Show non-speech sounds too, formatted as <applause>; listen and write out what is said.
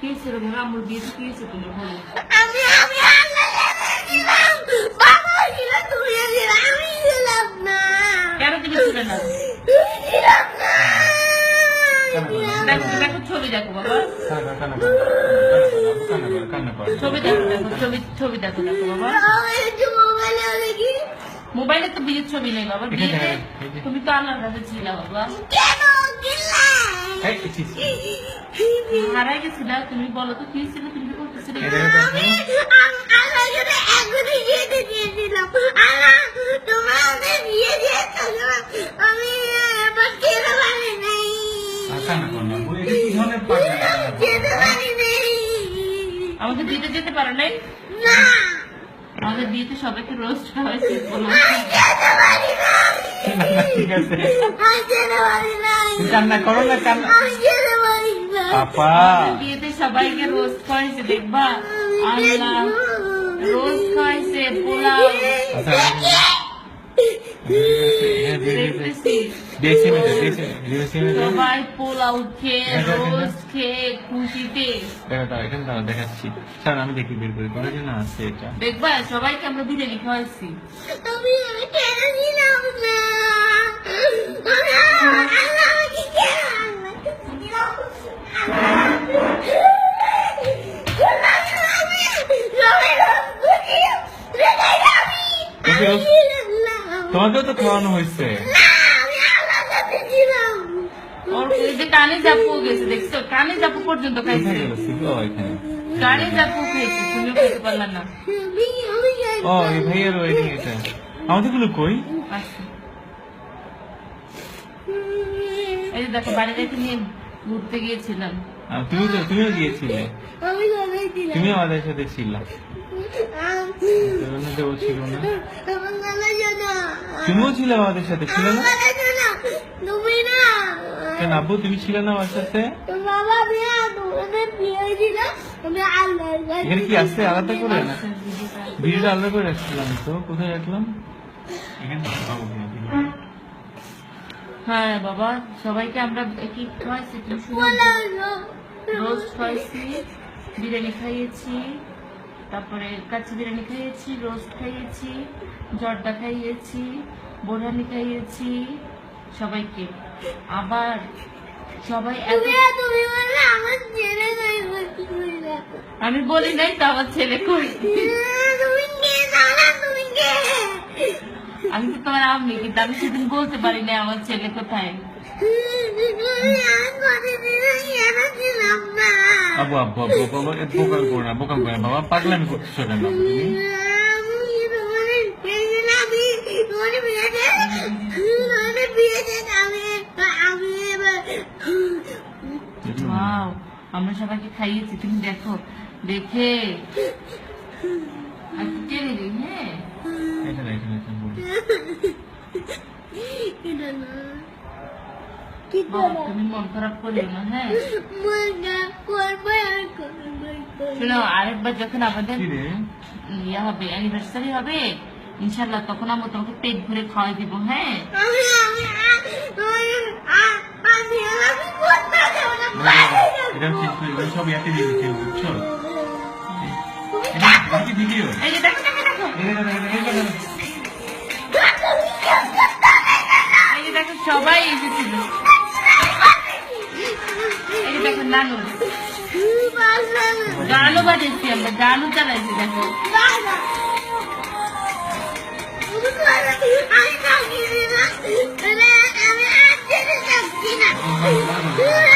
কি ছিল ভাবে আমার বিয়েতে কি হয়েছে তুমি বলো আমি আমি আল্লাহ বাবা ছিল তুমি ছিল আমি ছিলাম না কেন তুমি ছিলে না তুমি না দেখো দেখো ছবি দেখো বাবা। ছবি দেখো দেখো ছবি ছবি দেখো দেখো বাবা মোবাইলে তো বিয়ের ছবি নেই বাবা বিয়েতে। তুমি তো আল্লাহর কাছে ছিলে বাবা কেন। হারাই গেছিল তুমি বলো তো কি ছিল তুমি করতেছিলে এই দেখো, দেখো। আমি আল্লাহকে এখনই যেতে পারি নাই? আমাদের বিয়েতে সবাইকে রোস্ট হয়েছে <laughs> না, না, <laughs> ঠিক আছে। আমি যেতে পারি নাই তুমি কান্না করো না, কান্না। আমি যেতে পাপা বিয়েতে সবাইকে রোস্ট করেছে দেখবা আল্লাহ রোস্ট করেছে পোলাও সবাই পোলাও খেয়ে খেয়ে খুশিতে। এখানে দেখাচ্ছি। স্যার আমি দেখি বের করি। করার জন্য আছে এটা। দেখবা সবাইকে আমরা বিরিয়ানি কেন ছিলাম না? আমি আল্লাহ আমাকে কেন আল্লাহকে ছিলাম তোমাকেও তো খাওয়ানো হয়েছে। কানে জাপু গেছে দেখছ? কানে জাপু পর্যন্ত খাইছে। কানে জাপু খাইছে তুমিও খেতে পারলা না। ও এই ভাইয়ের ওয়েডিং এটা আমাদেরগুলো কই? আচ্ছা। এই যে দেখো বাড়ি রেখে নিয়ে ঘুরতে গিয়েছিলাম। আর তুমি তো তুমিও গিয়েছিলে? আমি তুমি আমাদের সাথে ছিলাম ছিল না? তুমিও ছিলে আমাদের সাথে ছিল না? তুমি না কেন আব্বু তুমি ছিল না আমার সাথে? বাবা বিয়া তোমাদের বিয়ে ছিল কি আছে? আলাদা করে? না ভিডিওটা। আলাদা করে রাখছিলাম তো কোথায় রাখলাম। হ্যাঁ বাবা সবাইকে আমরা কি খাওয়াইছি রোস্ট খাইছি বিরিয়ানি খাইয়েছি। তারপরে কাচ্চি বিরিয়ানি খাইয়েছি রোস্ট খাইয়েছি জর্দা খাইয়েছি বোরহানি খাইয়েছি সবাইকে। আবার সবাই আমি বলি নাই তো আমার ছেলে নানা আমি তো তোমার আম্মি কিন্তু আমি সেদিন বলতে পারি না আমার ছেলে কোথায়। আব্বু আব্বু আব্বু বাবা এ বোকাল করো না বোকাল করো না বাবা পাগলামি করতেছো কেন? তুমি আমরা সবাইকে খাইয়েছি তুমি দেখো দেখে। হ্যাঁ? এখানে এখানে এখানে তুমি মন খারাপ করিও না হ্যাঁ? শোনো আরেকবার যখন আমাদের ইয়ে হবে অ্যানিভার্সারি হবে ইনশাল্লাহ তখন আমরা তোমাকে পেট ভরে খাওয়াই দিব হ্যাঁ? সবাই এসেছিল দেখো নানু গানও বাজাচ্ছি আমরা গানও চালাইছি দেখো। আমি